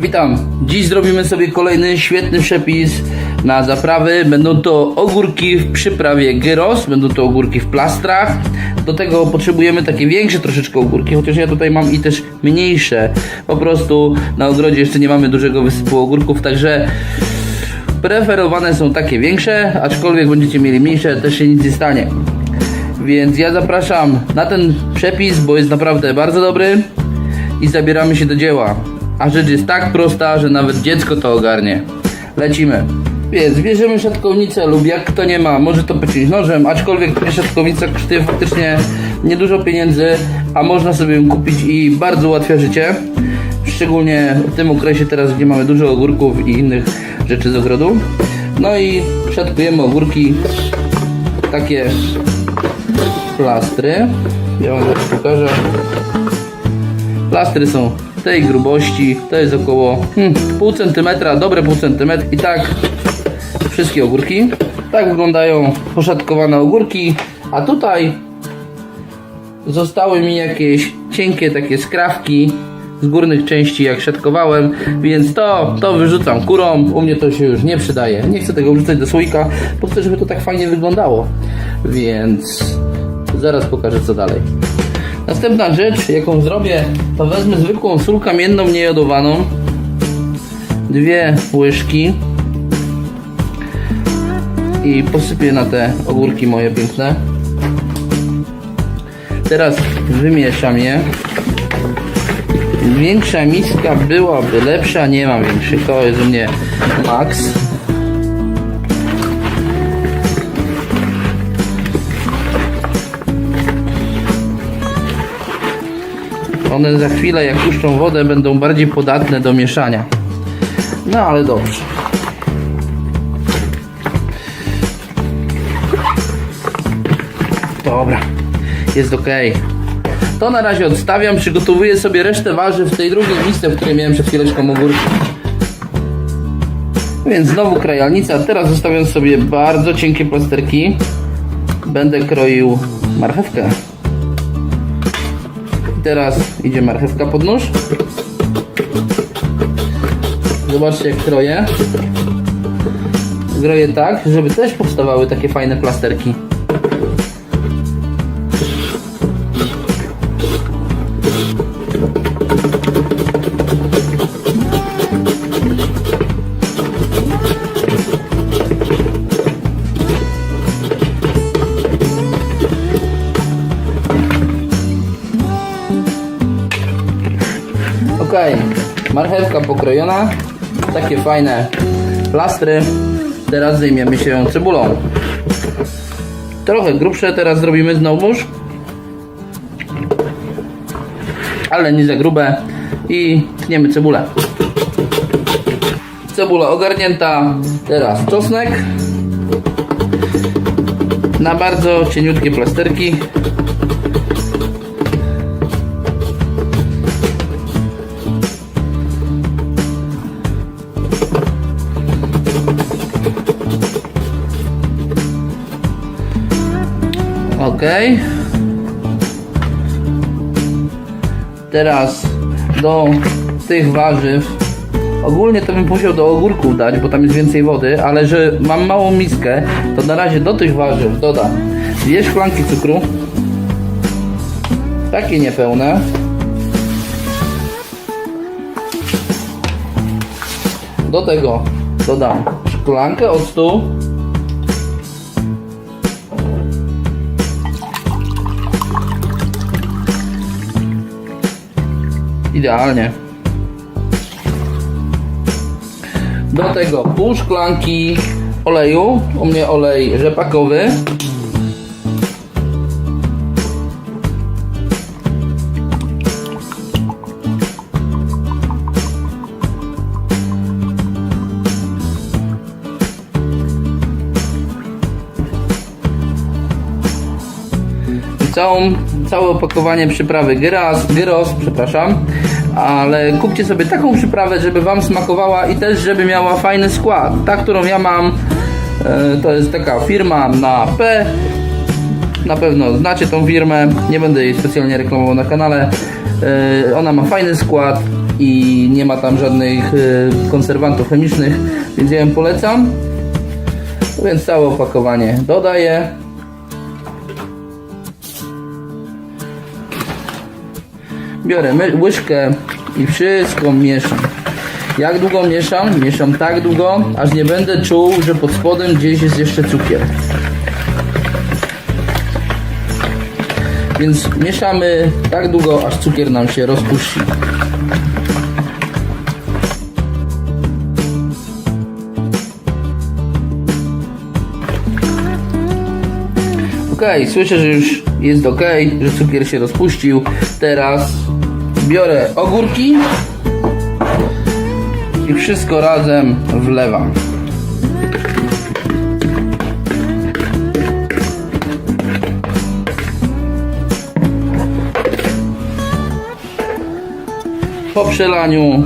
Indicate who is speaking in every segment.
Speaker 1: Witam. Dziś zrobimy sobie kolejny świetny przepis na zaprawy. Będą to ogórki w przyprawie gyros, będą to ogórki w plastrach. Do tego potrzebujemy takie większe troszeczkę ogórki, chociaż ja tutaj mam i też mniejsze. Po prostu na ogrodzie jeszcze nie mamy dużego wysypu ogórków, także preferowane są takie większe, aczkolwiek będziecie mieli mniejsze, też się nic nie stanie. Więc ja zapraszam na ten przepis, bo jest naprawdę bardzo dobry i zabieramy się do dzieła. A rzecz jest tak prosta, że nawet dziecko to ogarnie. Lecimy. Więc bierzemy szatkownicę lub jak kto nie ma, może to pociąć nożem, aczkolwiek szatkownica kosztuje faktycznie niedużo pieniędzy, a można sobie ją kupić i bardzo ułatwia życie. Szczególnie w tym okresie teraz, gdzie mamy dużo ogórków i innych rzeczy z ogrodu. No i szatkujemy ogórki takie plastry. Ja wam pokażę. Plastry są tej grubości, to jest około hmm, pół centymetra, dobre pół centymetra i tak wszystkie ogórki. Tak wyglądają poszatkowane ogórki, a tutaj zostały mi jakieś cienkie takie skrawki z górnych części jak szatkowałem, więc to, to wyrzucam kurą, u mnie to się już nie przydaje. Nie chcę tego wrzucać do słoika, bo chcę, żeby to tak fajnie wyglądało. Więc zaraz pokażę co dalej. Następna rzecz, jaką zrobię, to wezmę zwykłą sól kamienną niejodowaną. Dwie łyżki. I posypię na te ogórki moje piękne. Teraz wymieszam je. Większa miska byłaby lepsza, nie mam większej. To jest u mnie max. One za chwilę, jak puszczą wodę, będą bardziej podatne do mieszania. No ale dobrze. Dobra, jest ok. To na razie odstawiam, przygotowuję sobie resztę warzyw w tej drugiej misce, w której miałem przed chwileczką ogórki. Więc znowu krajalnica. Teraz zostawiam sobie bardzo cienkie plasterki. Będę kroił marchewkę. Teraz idzie marchewka pod nóż. Zobaczcie jak kroję. Kroję tak, żeby też powstawały takie fajne plasterki. Ok, marchewka pokrojona, takie fajne plastry. Teraz zajmiemy się cebulą. Trochę grubsze teraz zrobimy znowuż, ale nie za grube i tniemy cebulę. Cebula ogarnięta, teraz czosnek na bardzo cieniutkie plasterki. Ok. Teraz do tych warzyw. Ogólnie to bym musiał do ogórków dać, bo tam jest więcej wody, ale że mam małą miskę, to na razie do tych warzyw dodam dwie szklanki cukru. Takie niepełne. Do tego dodam szklankę octu. Idealnie. Do tego pół szklanki oleju. U mnie olej rzepakowy. Całą, całe opakowanie przyprawy gyros, gyros, przepraszam, ale kupcie sobie taką przyprawę, żeby Wam smakowała i też, żeby miała fajny skład. Ta, którą ja mam, e, to jest taka firma na P. Na pewno znacie tą firmę, nie będę jej specjalnie reklamował na kanale, E, Ona ma fajny skład i nie ma tam żadnych e, konserwantów chemicznych, więc ja ją polecam. Więc całe opakowanie dodaję. Biorę łyżkę i wszystko mieszam. Jak długo mieszam? Mieszam tak długo, aż nie będę czuł, że pod spodem gdzieś jest jeszcze cukier. Więc mieszamy tak długo, aż cukier nam się rozpuści. Ok, słyszę, że już jest ok, że cukier się rozpuścił. Teraz biorę ogórki i wszystko razem wlewam. Po przelaniu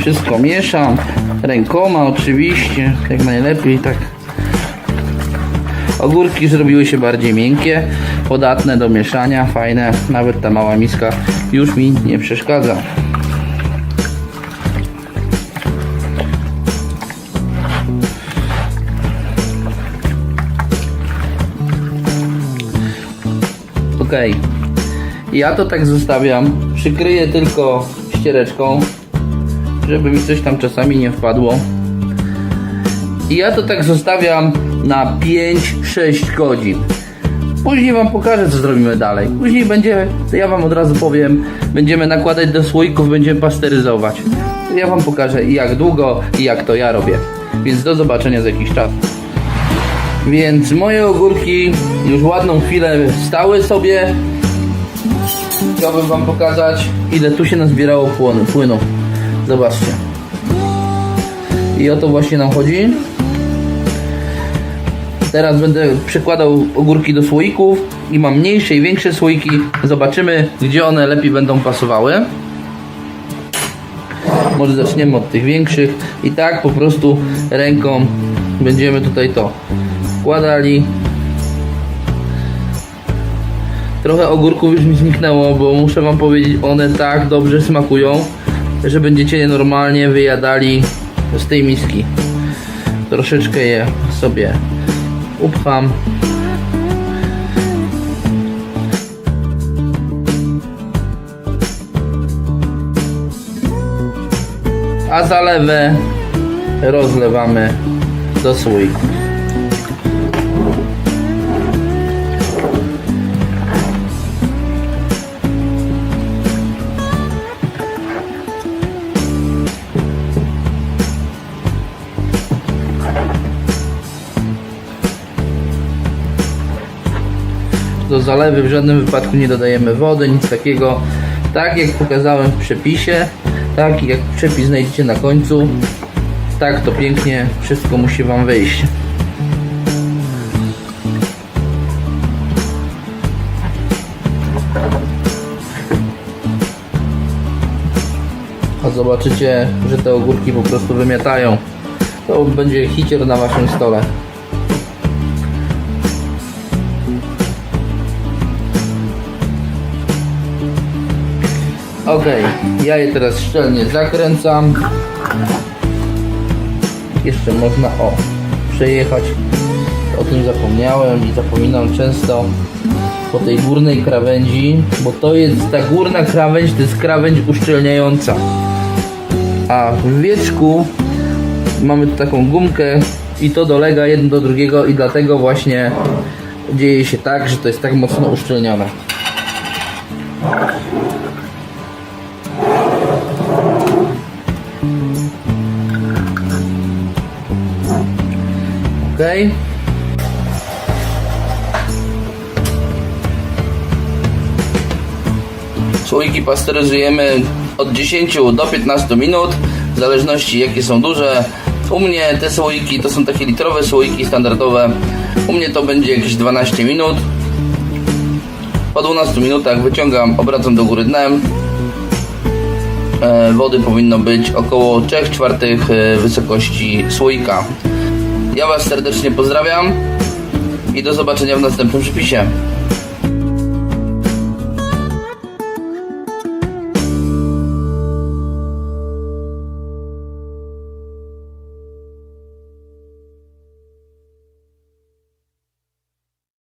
Speaker 1: wszystko mieszam rękoma oczywiście, jak najlepiej tak Ogórki zrobiły się bardziej miękkie, podatne do mieszania, fajne. Nawet ta mała miska już mi nie przeszkadza. Ok. Ja to tak zostawiam. Przykryję tylko ściereczką, żeby mi coś tam czasami nie wpadło. I ja to tak zostawiam na 5-6 godzin. Później wam pokażę co zrobimy dalej. Później będzie, ja wam od razu powiem, będziemy nakładać do słoików, będziemy pasteryzować. Ja wam pokażę jak długo i jak to ja robię. Więc do zobaczenia za jakiś czas. Więc moje ogórki już ładną chwilę stały sobie. Chciałbym wam pokazać ile tu się nazbierało płynu. Zobaczcie. I o to właśnie nam chodzi. Teraz będę przykładał ogórki do słoików i mam mniejsze i większe słoiki. Zobaczymy, gdzie one lepiej będą pasowały. Może zaczniemy od tych większych i tak po prostu ręką będziemy tutaj to wkładali. Trochę ogórków już mi zniknęło, bo muszę wam powiedzieć, one tak dobrze smakują, że będziecie je normalnie wyjadali z tej miski. Troszeczkę je sobie upcham. A zalewę rozlewamy do słoiku. Zalewy w żadnym wypadku nie dodajemy wody, nic takiego. Tak jak pokazałem w przepisie, tak jak przepis znajdziecie na końcu, tak to pięknie wszystko musi Wam wyjść. A zobaczycie, że te ogórki po prostu wymiatają. To będzie hicier na Waszym stole. Ok, ja je teraz szczelnie zakręcam. Jeszcze można o przejechać. O tym zapomniałem i zapominam często po tej górnej krawędzi, bo to jest ta górna krawędź, to jest krawędź uszczelniająca. A w wieczku mamy tu taką gumkę i to dolega jedno do drugiego i dlatego właśnie dzieje się tak, że to jest tak mocno uszczelnione. Ok. Słoiki pasteryzujemy od 10 do 15 minut, w zależności jakie są duże. U mnie te słoiki to są takie litrowe słoiki standardowe. U mnie to będzie jakieś 12 minut. Po 12 minutach wyciągam, obracam do góry dnem. E, Wody powinno być około 3 czwartych e, wysokości słoika. Ja Was serdecznie pozdrawiam i do zobaczenia w następnym przepisie.